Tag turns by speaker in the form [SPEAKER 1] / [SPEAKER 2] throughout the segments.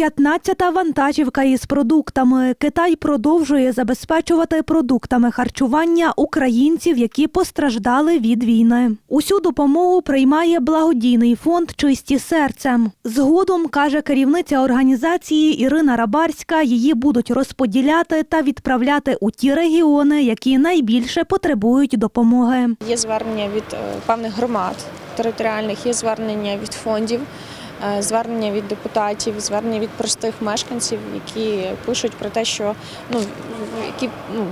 [SPEAKER 1] 19-та вантажівка із продуктами. Китай продовжує забезпечувати продуктами харчування українців, які постраждали від війни. Усю допомогу приймає благодійний фонд Чисті серцем. Згодом каже керівниця організації Ірина Рабарська, її будуть розподіляти та відправляти у ті регіони, які найбільше потребують допомоги.
[SPEAKER 2] Є звернення від е, певних громад територіальних, є звернення від фондів, звернення від депутатів, звернення від простих мешканців, які пишуть про те, що ну, які, ну,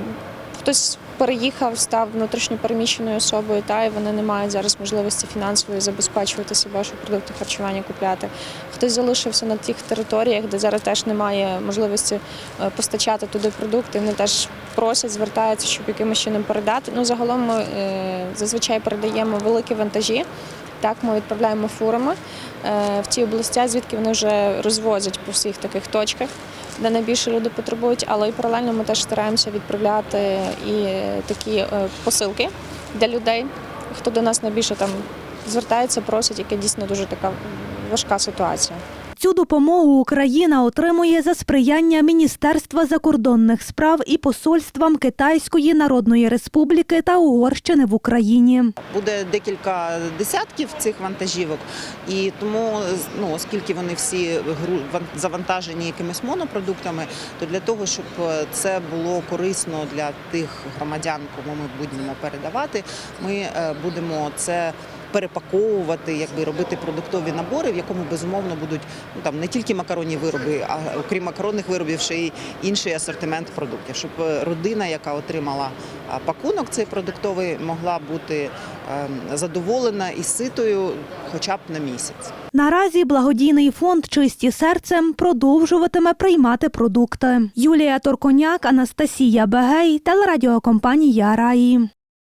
[SPEAKER 2] хтось переїхав, став внутрішньопереміщеною особою, та і вони не мають зараз можливості фінансової забезпечувати себе, щоб продукти харчування купляти. Хтось залишився на тих територіях, де зараз теж немає можливості е, постачати туди продукти. Вони теж просять, звертаються, щоб якимось чином передати. Ну загалом ми е, зазвичай передаємо великі вантажі. Так, ми відправляємо фурами е, в ті області, звідки вони вже розвозять по всіх таких точках, де найбільше люди потребують. Але і паралельно ми теж стараємося відправляти і такі е, посилки для людей, хто до нас найбільше там звертається, просить, яке дійсно дуже така важка ситуація.
[SPEAKER 1] Цю допомогу Україна отримує за сприяння Міністерства закордонних справ і посольствам Китайської Народної Республіки та Угорщини в Україні.
[SPEAKER 3] Буде декілька десятків цих вантажівок, і тому, ну оскільки вони всі завантажені якимись монопродуктами, то для того, щоб е, це було корисно для тих громадян, кому ми будемо передавати, ми е, будемо це. Перепаковувати, якби робити продуктові набори, в якому безумовно будуть ну там не тільки макаронні вироби, а окрім макаронних виробів, ще й інший асортимент продуктів, щоб е, родина, яка отримала пакунок цей продуктовий, могла бути ем, задоволена і ситою хоча б на місяць.
[SPEAKER 1] Наразі благодійний фонд Чисті серцем продовжуватиме приймати продукти. Юлія Торконяк, Анастасія Бегей, телерадіокомпанія Раї.